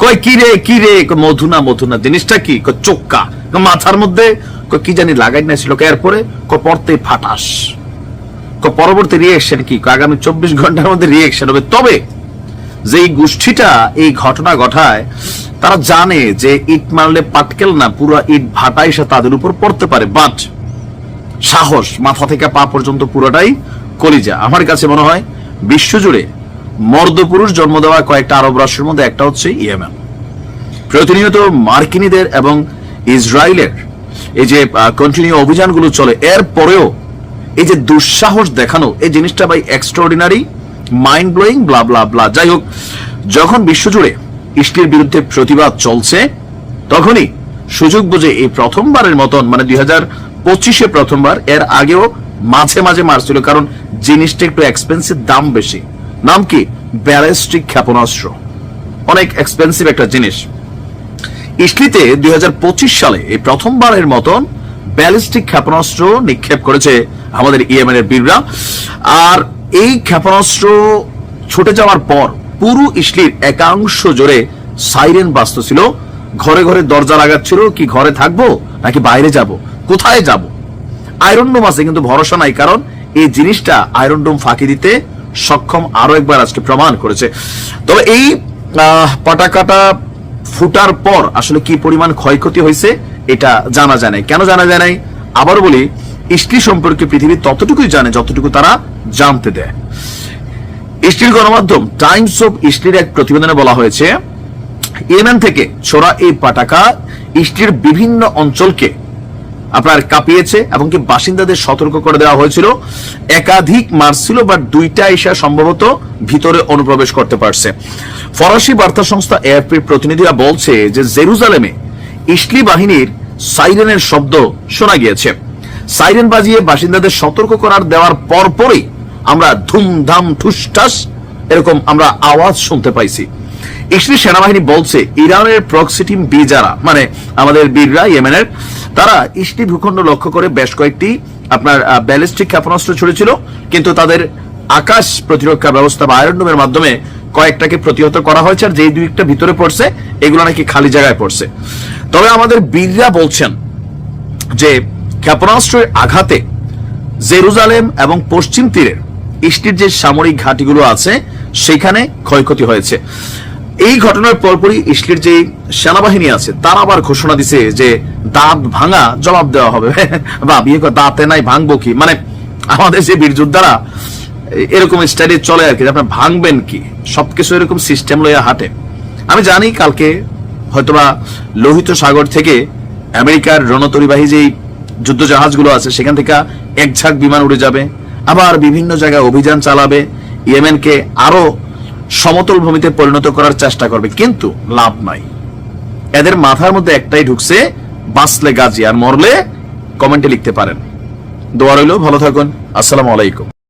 কয়, কি রে কি রে? মধুনা মধুনা, জিনিসটা কি? চোক্কা। মাথার মধ্যে? কি জানি লাগাই না ছিল। এরপরে? পড়তে ফাটাস। পরবর্তী রিয়েকশন কি? আগামী চব্বিশ ঘণ্টার মধ্যে রিয়েকশন হবে। তবে যে এই গোষ্ঠীটা এই ঘটনা ঘটায়, তারা জানে যে ইট মারলে পাটকেল না, পুরো ইট ভাটা এসে তাদের উপর পড়তে পারে। বাট সাহস মাথা থেকে পা পর্যন্ত পুরোটাই কলিজা। আমার কাছে মনে হয় বিশ্বজুড়ে মর্দ পুরুষ জন্ম দেওয়া কয়েকটা আরব রাষ্ট্রের মধ্যে একটা হচ্ছে ইয়েমেন। প্রতিনিয়ত মার্কিনীদের এবং ইসরায়েলের এই যে কন্টিনিউ অভিযানগুলো চলে, এর পরেও এই যে দুঃসাহস দেখানো, এই জিনিসটা ভাই extraordinary mind blowing blah blah blah যাই হোক, যখন বিশ্বজুড়ে ইস্টির বিরুদ্ধে প্রতিবাদ চলছে, তখনই সুযোগ বুঝে এই প্রথমবারের মতন মানে দুই হাজার পঁচিশে প্রথমবার, এর আগেও মাঝে মাঝে মারছিল, কারণ জিনিসটা একটু এক্সপেন্সিভ দাম বেশি। নাম কি? ব্যালিস্টিক ক্ষেপণাস্ত্র। অনেক এক্সপেন্সিভ একটা জিনিস। ইসলিতে দুই হাজার পঁচিশ সালে এই প্রথমবারের মতন ব্যালিস্টিক ক্ষেপণাস্ত্র নিক্ষেপ করেছে আমাদের ইয়েমেনের বীররা। আর এই ক্ষেপণাস্ত্র ছুটে যাওয়ার পর পুরো ইসলির একাংশ জোরে সাইরেন বাস্ত ছিল ঘরে ঘরে দরজা লাগাচ্ছিল, কি ঘরে থাকব নাকি বাইরে যাব? কোথায় যাব? আয়রন ডোম আছে, কিন্তু ভরসা নাই, কারণ এই জিনিসটা আয়রন ডোম ফাঁকি দিতে সক্ষম আরও একবার আজকে প্রমাণ করেছে। তবে এই পটাকাটা ফুটার পর আসলে কি পরিমাণ ক্ষয়ক্ষতি হয়েছে, এটা জানা যায় কেন জানা যায় আবার বলি ইস্ট্রি সম্পর্কে পৃথিবী ততটুকুই জানে যতটুকু তারা জানতে দেয়। ইস্ট্রির গণমাধ্যম টাইমস অফ ইস্ট্রির এক প্রতিবেদনে বলা হয়েছে, ইয়েমেন থেকে ছোড়া এই পাটাকা ইস্ট্রির বিভিন্ন অঞ্চলকে আপনার কাঁপিয়েছে এবং কি বাসিন্দাদের সতর্ক করে দেওয়া হয়েছিল। একাধিক মারছিল বাট দুইটা এসা সম্ভবত ভিতরে অনুপ্রবেশ করতে পারছে। ফরাসি বার্তা সংস্থা এএফপির প্রতিনিধিরা বলছে যে জেরুজালেমে ইসলি বাহিনীর সাইরেনের শব্দ শোনা গিয়েছে। সাইরেন বাজিয়ে বাসিন্দাদের সতর্ক করার দেওয়ার পরপরই আমরা ধুমধাম ঠুসঠাস এরকম আমরা আওয়াজ শুনতে পাইছি। ইসরায়েল সেনাবাহিনী বলছে, ইরানের প্রক্সি টিম বি যারা মানে আমাদের বীররা ইয়েমেনের, তারা ইসলি ভূখণ্ড লক্ষ্য করে বেশ কয়েকটি আপনার ব্যালিস্টিক ক্ষেপণাস্ত্র ছুড়েছিল, কিন্তু তাদের আকাশ প্রতিরক্ষা ব্যবস্থা বা আয়রন মাধ্যমে কয়েকটাকে প্রতিহত করা হয়েছে, আর যেই দুইটা ভিতরে পড়ছে, এগুলো নাকি খালি জায়গায় পড়ছে। তবে আমাদের বীররা বলছেন যে, ক্ষেপণাস্ত্রের আঘাতে জেরুজালেম এবং পশ্চিম তীরের ইস্টির যে সামরিক ঘাঁটিগুলো আছে, সেখানে ক্ষয়ক্ষতি হয়েছে। এই ঘটনার পরপরই ইসলির যে সেনাবাহিনী আছে, তারা আবার ঘোষণা দিছে যে দাঁত ভাঙা জবাব দেওয়া হবে। বা বিয়ে দাঁতে নাই, ভাঙবো কি? মানে আমাদের যে বীর যোদ্ধারা, এরকম স্টাইলে চলে আর কি, যে আপনার ভাঙবেন কি? সবকিছু এরকম সিস্টেম লইয়া হাঁটে। আমি জানি কালকে হয়তোবা লোহিত সাগর থেকে আমেরিকার রণতরিবাহী যেই যুদ্ধ জাহাজগুলো আছে, সেখান থেকে এক ঝাঁক বিমান উড়ে যাবে, আবার বিভিন্ন জায়গায় অভিযান চালাবে, ইয়েমেনকে আরও সমতল ভূমিতে পরিণত করার চেষ্টা করবে, কিন্তু লাভ নাই। এদের মাথার মধ্যে একটাই ঢুকছে, বাঁচলে গাজী, আর মরলে কমেন্টে লিখতে পারেন। দোয়া রইল, ভালো থাকুন, আসসালামু আলাইকুম।